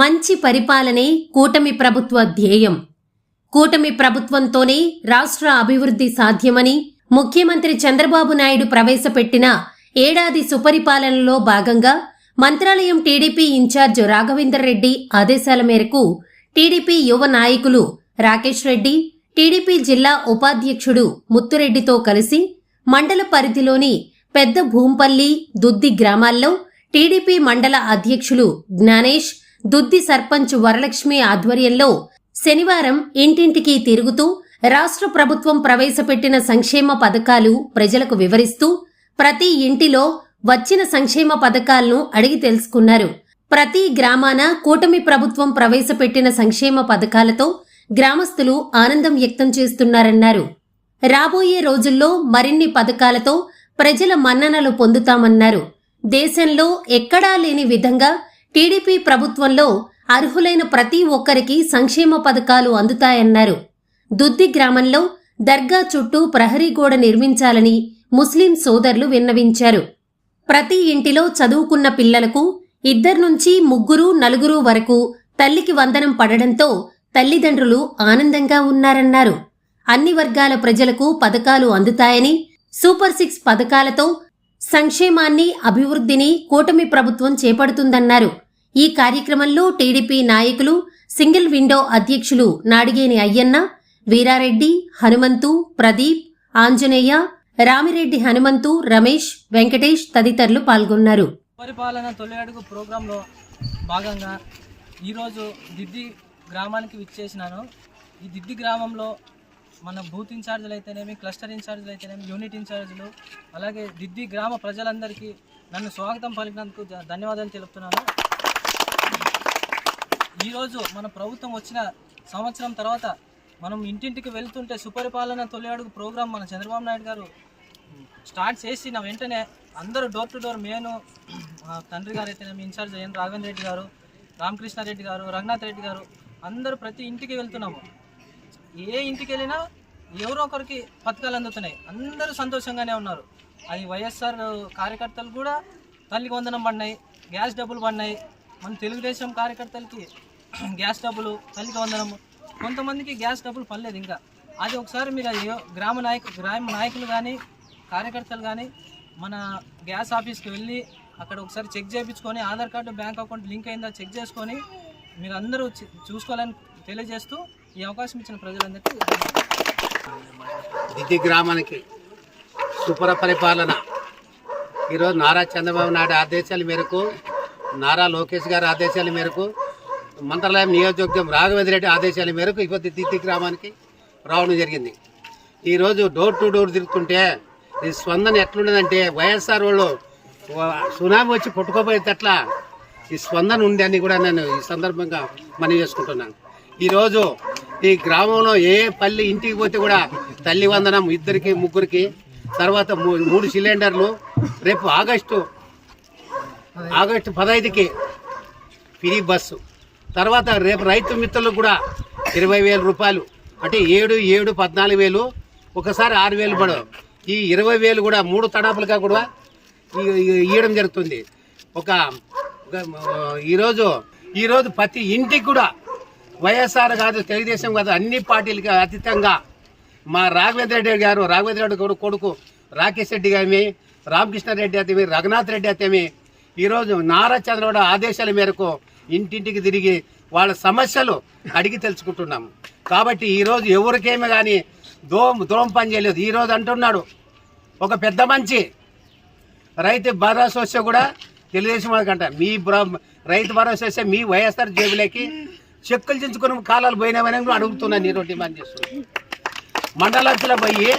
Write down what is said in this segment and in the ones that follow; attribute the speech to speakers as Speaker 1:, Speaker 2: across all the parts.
Speaker 1: మంచి పరిపాలనే కూటమి ప్రభుత్వ ధ్యేయం. కూటమి ప్రభుత్వంతోనే రాష్ట్ర అభివృద్ధి సాధ్యమని ముఖ్యమంత్రి చంద్రబాబు నాయుడు ప్రవేశపెట్టిన ఏడాది సుపరిపాలనలో భాగంగా మంత్రాలయం టీడీపీ ఇన్ఛార్జ్ రాఘవేందర్ రెడ్డి ఆదేశాల మేరకు టీడీపీ యువ నాయకులు రాకేష్ రెడ్డి టీడీపీ జిల్లా ఉపాధ్యక్షుడు ముత్తురెడ్డితో కలిసి మండల పరిధిలోని పెద్ద భూంపల్లి దుద్ది గ్రామాల్లో టీడీపీ మండల అధ్యక్షులు జ్ఞానేష్ దుద్ది సర్పంచ్ వరలక్ష్మి ఆధ్వర్యంలో శనివారం ఇంటింటికి తిరుగుతూ రాష్ట్ర ప్రభుత్వం ప్రవేశపెట్టిన సంక్షేమ పథకాలు ప్రజలకు వివరిస్తూ ప్రతి ఇంటిలో వచ్చిన సంక్షేమ పథకాలను అడిగి తెలుసుకున్నారు. ప్రతి గ్రామాన కూటమి ప్రభుత్వం ప్రవేశపెట్టిన సంక్షేమ పథకాలతో గ్రామస్తులు ఆనందం వ్యక్తం చేస్తున్నారన్నారు. రాబోయే రోజుల్లో మరిన్ని పథకాలతో ప్రజల మన్ననలు పొందుతామన్నారు. దేశంలో ఎక్కడా లేని విధంగా టీడీపీ ప్రభుత్వంలో అర్హులైన ప్రతి ఒక్కరికి సంక్షేమ పథకాలు అందుతాయన్నారు. దుద్ది గ్రామంలో దర్గా చుట్టూ ప్రహరీ గోడ నిర్మించాలని ముస్లిం సోదరులు విన్నవించారు. ప్రతి ఇంటిలో చదువుకున్న పిల్లలకు ఇద్దరు నుంచి ముగ్గురు నలుగురు వరకు తల్లికి వందనం పడడంతో తల్లిదండ్రులు ఆనందంగా ఉన్నారన్నారు. అన్ని వర్గాల ప్రజలకు పథకాలు అందుతాయని సూపర్ సిక్స్ పథకాలతో సంక్షేమాన్ని అభివృద్ధిని కూటమి ప్రభుత్వం చేపడుతుందన్నారు. ఈ కార్యక్రమంలో టీడీపీ నాయకులు సింగిల్ విండో అధ్యక్షులు నాడిగేని అయ్యన్న వీరారెడ్డి హనుమంతు ప్రదీప్ ఆంజనేయ రామిరెడ్డి హనుమంతు రమేష్ వెంకటేష్ తదితరులు పాల్గొన్నారు.
Speaker 2: పరిపాలన తొలి అడుగు ప్రోగ్రాంలో భాగంగా ఈరోజు దిద్ది గ్రామానికి విచ్చేసినాను. ఈ దిద్ది గ్రామంలో మన బూత్ ఇన్ఛార్జీలు అయితేనేమి క్లస్టర్ ఇన్ఛార్జీలు అయితేనేమి యూనిట్ ఇన్ఛార్జీలు అలాగే దిద్ది గ్రామ ప్రజలందరికీ నన్ను స్వాగతం పలికినందుకు ధన్యవాదాలు తెలుపుతున్నాను. ఈరోజు మన ప్రభుత్వం వచ్చిన సంవత్సరం తర్వాత మనం ఇంటింటికి వెళ్తుంటే సుపరిపాలన తొలి అడుగు ప్రోగ్రాం మన చంద్రబాబు నాయుడు గారు స్టార్ట్ చేసిన వెంటనే అందరూ డోర్ టు డోర్ మేను మా తండ్రి గారు అయితేనేమి ఇన్ఛార్జ్ ఎన్ రాఘవేంద్ర రెడ్డి గారు రామకృష్ణారెడ్డి గారు రఘునాథ్ రెడ్డి గారు అందరూ ప్రతి ఇంటికి వెళ్తున్నాము. ఏ ఇంటికి వెళ్ళినా ఎవరో ఒకరికి పథకాలు అందుతున్నాయి. అందరూ సంతోషంగానే ఉన్నారు. అది వైఎస్ఆర్ కార్యకర్తలు కూడా తల్లికి వందనం పడినాయి గ్యాస్ డబ్బులు పడినాయి మన తెలుగుదేశం కార్యకర్తలకి గ్యాస్ డబ్బులు తల్లికి వందనము కొంతమందికి గ్యాస్ డబ్బులు పడలేదు ఇంకా. అది ఒకసారి మీరు అది గ్రామ నాయకు గ్రామ నాయకులు కానీ కార్యకర్తలు కానీ మన గ్యాస్ ఆఫీస్కి వెళ్ళి అక్కడ ఒకసారి చెక్ చేయించుకొని Aadhaar card bank account link అయిందా చెక్ చేసుకొని మీరు అందరూ చూసుకోవాలని తెలియజేస్తూ ఈ అవకాశం ఇచ్చిన ప్రజలందరికీ
Speaker 3: దిద్ది గ్రామానికి సుపర పరిపాలన ఈరోజు నారా చంద్రబాబు నాయుడు ఆదేశాల మేరకు నారా లోకేష్ గారి ఆదేశాల మేరకు మంత్రాలయం నియోజకవర్గం రాఘవేంద్ర రెడ్డి ఆదేశాల మేరకు ఇబ్బంది తిత్తి గ్రామానికి రావడం జరిగింది. ఈరోజు డోర్ టు డోర్ తిరుగుతుంటే ఈ స్పందన ఎట్లుండదంటే వైఎస్ఆర్ వాళ్ళు సునామీ వచ్చి కొట్టుకోపోయేటట్ల ఈ స్పందన ఉంది అని కూడా నేను ఈ సందర్భంగా మనవి చేసుకుంటున్నాను. ఈరోజు ఈ గ్రామంలో ఏ పల్లి ఇంటికి పోతే కూడా తల్లి వందనం ఇద్దరికి ముగ్గురికి తర్వాత మూడు సిలిండర్లు రేపు ఆగస్టు ఆగస్టు పదహైదుకి ఫ్రీ బస్సు. తర్వాత రేపు రైతు మిత్రులకు కూడా ఇరవై వేల రూపాయలు. అంటే ఏడు ఏడు పద్నాలుగు వేలు ఒకసారి ఆరు వేలు పడవు ఈ ఇరవై వేలు కూడా మూడు తడాపులుగా కూడా ఇవ్వడం జరుగుతుంది. ఒక ఈరోజు ఈరోజు ప్రతి ఇంటికి కూడా వైఎస్ఆర్ కాదు తెలుగుదేశం కాదు అన్ని పార్టీలకి అతీతంగా మా రాఘవేంద్ర రెడ్డి గారు రాఘవేంద్ర రెడ్డి కొడుకు కొడుకు రాకేష్ రెడ్డి గారి రామకృష్ణారెడ్డి అతేమి రఘునాథ్ రెడ్డి అతేమి ఈరోజు నారా చంద్రబాబు ఆదేశాల మేరకు ఇంటింటికి తిరిగి వాళ్ళ సమస్యలు అడిగి తెలుసుకుంటున్నాము కాబట్టి ఈరోజు ఎవరికేమి కానీ దోమ దోమ పని చేయలేదు. ఈరోజు అంటున్నాడు ఒక పెద్ద మంచి రైతు భరోసా వస్తే కూడా తెలుగుదేశం వాళ్ళకంట మీ రైతు భరోసా వస్తే మీ వైఎస్ఆర్ జేబులకి చెక్కులు చించుకుని కాలాలు పోయినామని కూడా అడుగుతున్నాను ఈరోజు డిమాండ్ చేస్తున్నాను. మండలాంచులో పోయి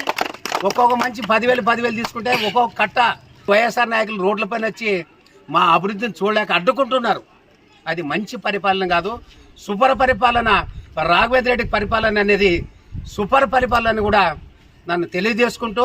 Speaker 3: ఒక్కొక్క మంచి పదివేలు పదివేలు తీసుకుంటే ఒక్కొక్క కట్ట వైఎస్ఆర్ నాయకులు రోడ్లపైన వచ్చి మా అభివృద్ధిని చూడలేక అడ్డుకుంటున్నారు. అది మంచి పరిపాలన కాదు సుపర పరిపాలన రాఘవేంద్ర రెడ్డి పరిపాలన అనేది సుపర పరిపాలన కూడా నన్ను తెలియజేసుకుంటూ